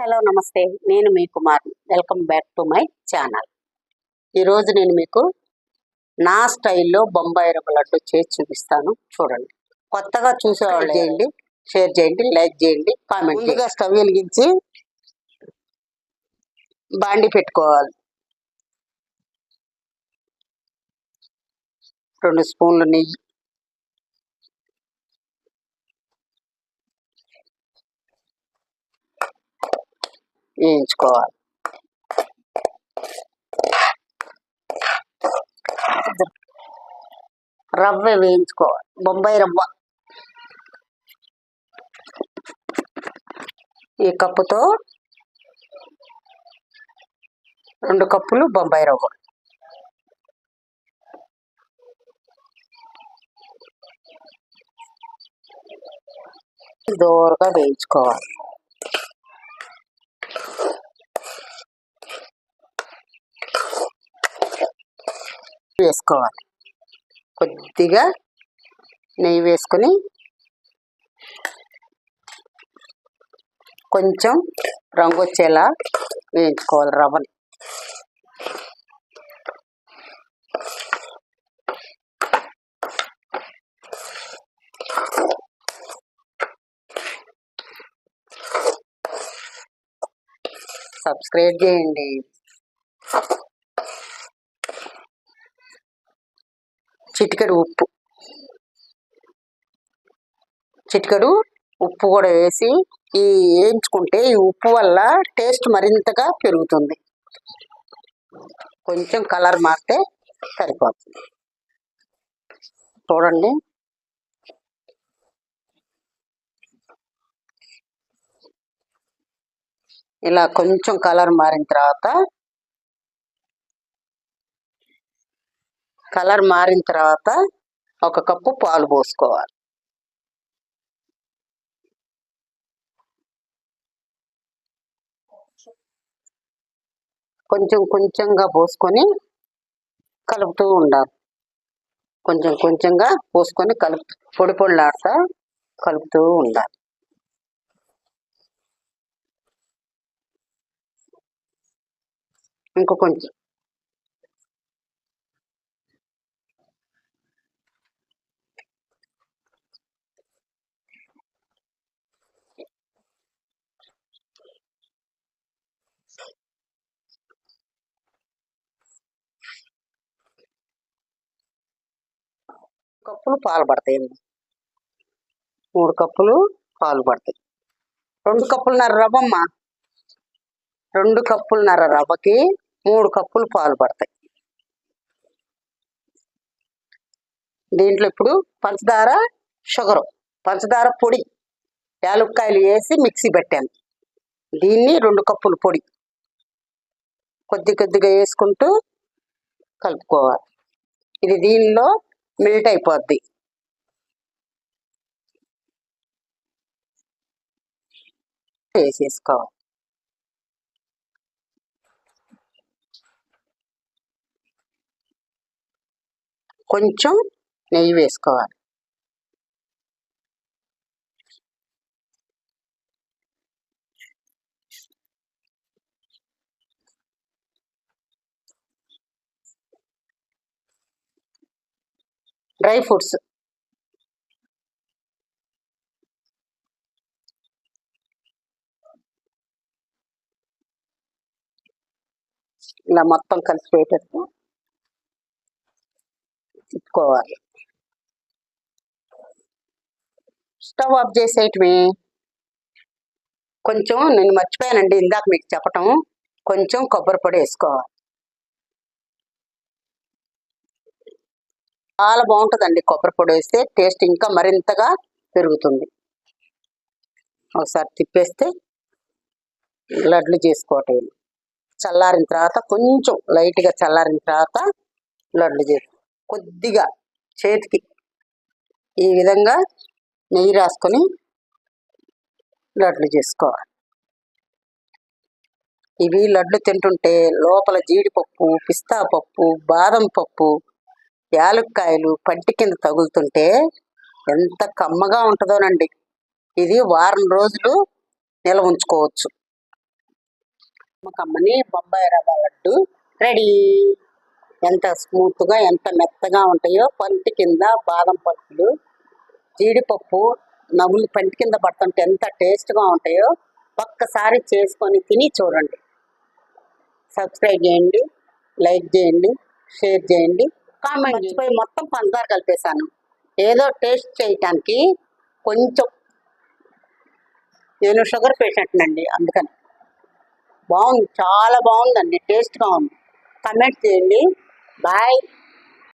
Hello నమస్తే. నేను మీ Kumar. Welcome back to my channel. ఈరోజు నేను మీకు నా స్టైల్లో బొంబాయి రవ్వ లడ్డు చేసి చూపిస్తాను. చూడండి. కొత్తగా చూసేవాళ్ళు చేయండి షేర్ చేయండి లైక్ చేయండి కామెంట్ ముందుగా స్టవ్ వెలిగించి బాండి పెట్టుకోవాలి. రెండు స్పూన్లు నెయ్యి. వేయించుకోవాలి. రవ్వ వేయించుకోవాలి. బొంబాయి రవ్వ. ఈ కప్పుతో రెండు కప్పులు బొంబాయి రవ్వ. దోరగా వేయించుకోవాలి. వేసుకోవాలి. కొద్దిగా నెయ్యి వేసుకొని కొంచెం రంగు వచ్చేలా వేయించుకోవాలి రవ్వని. సబ్స్క్రైబ్ చేయండి. చిటికెడు ఉప్పు. చిటికెడు ఉప్పు కూడా వేసి ఈ వేయించుకుంటే ఈ ఉప్పు వల్ల టేస్ట్ మరింతగా పెరుగుతుంది. కొంచెం కలర్ మారితే సరిపోతుంది. చూడండి. ఇలా కొంచెం కలర్ మారిన తర్వాత కలర్ మారిన తర్వాత ఒక కప్పు పాలు పోసుకోవాలి. కొంచెం కొంచెంగా పోసుకొని కలుపుతూ ఉండాలి. కొంచెం కొంచెంగా పోసుకొని కలుపు పొడి పొడిలాడుతా కలుపుతూ ఉండాలి. ఇంకో కప్పులు పాలు పడతాయండి మూడు కప్పులు పాలు పడతాయి. రెండు కప్పులున్నర రవ్వమ్మ. రెండు కప్పులున్నర రవ్వకి మూడు కప్పులు పాలు పడతాయి. దీంట్లో ఇప్పుడు పంచదార షుగరు. పంచదార పొడి. యాలుక్కాయలు వేసి మిక్సీ పెట్టాను. దీన్ని రెండు కప్పులు పొడి. కొద్ది కొద్దిగా వేసుకుంటూ కలుపుకోవాలి. ఇది దీనిలో మెల్ట్ అయిపోద్ది. వేసేసుకోవాలి. కొంచెం నెయ్యి వేసుకోవాలి. Dry fruits. ఇలా మొత్తం కలిసిపోయేటట్టు తిప్పుకోవాలి. స్టవ్ ఆఫ్ చేసేయటమే. కొంచెం నేను మర్చిపోయానండి ఇందాక మీకు చెప్పటం. కొంచెం కొబ్బరి పొడి వేసుకోవాలి. చాలా బాగుంటుందండి కొబ్బరి పొడి వేస్తే టేస్ట్ ఇంకా మరింతగా పెరుగుతుంది. ఒకసారి తిప్పేస్తే లడ్లు చేసుకోవటం చల్లారిన తర్వాత కొంచెం లైట్గా చల్లారిన తర్వాత లడ్లు చేసి కొద్దిగా చేతికి ఈ విధంగా నెయ్యి రాసుకొని లడ్లు చేసుకోవాలి. ఇవి లడ్లు తింటుంటే లోపల జీడిపప్పు పిస్తా పప్పు బాదం పప్పు యాలక్కాయలు పంటి కింద తగులుతుంటే ఎంత కమ్మగా ఉంటుందోనండి. ఇది వారం రోజులు నిల్వ ఉంచుకోవచ్చు. కమ్మని బొంబాయి రవ్వ లడ్డు రెడీ. ఎంత స్మూత్గా ఎంత మెత్తగా ఉంటాయో పంటి కింద బాదం పప్పులు జీడిపప్పు నవ్వులు పంటి కింద పడుతుంటే ఎంత టేస్ట్గా ఉంటాయో ఒక్కసారి చేసుకొని తిని చూడండి. సబ్స్క్రైబ్ చేయండి లైక్ చేయండి షేర్ చేయండి. కామెంట్ చేయండి మొత్తం పంచదార కలిపేశాను. ఏదో టేస్ట్ చేయటానికి కొంచెం నేను షుగర్ పేషెంట్ అండి అందుకని. బాగుంది చాలా బాగుందండి టేస్ట్గా ఉంది. కమెంట్ చేయండి. బాయ్.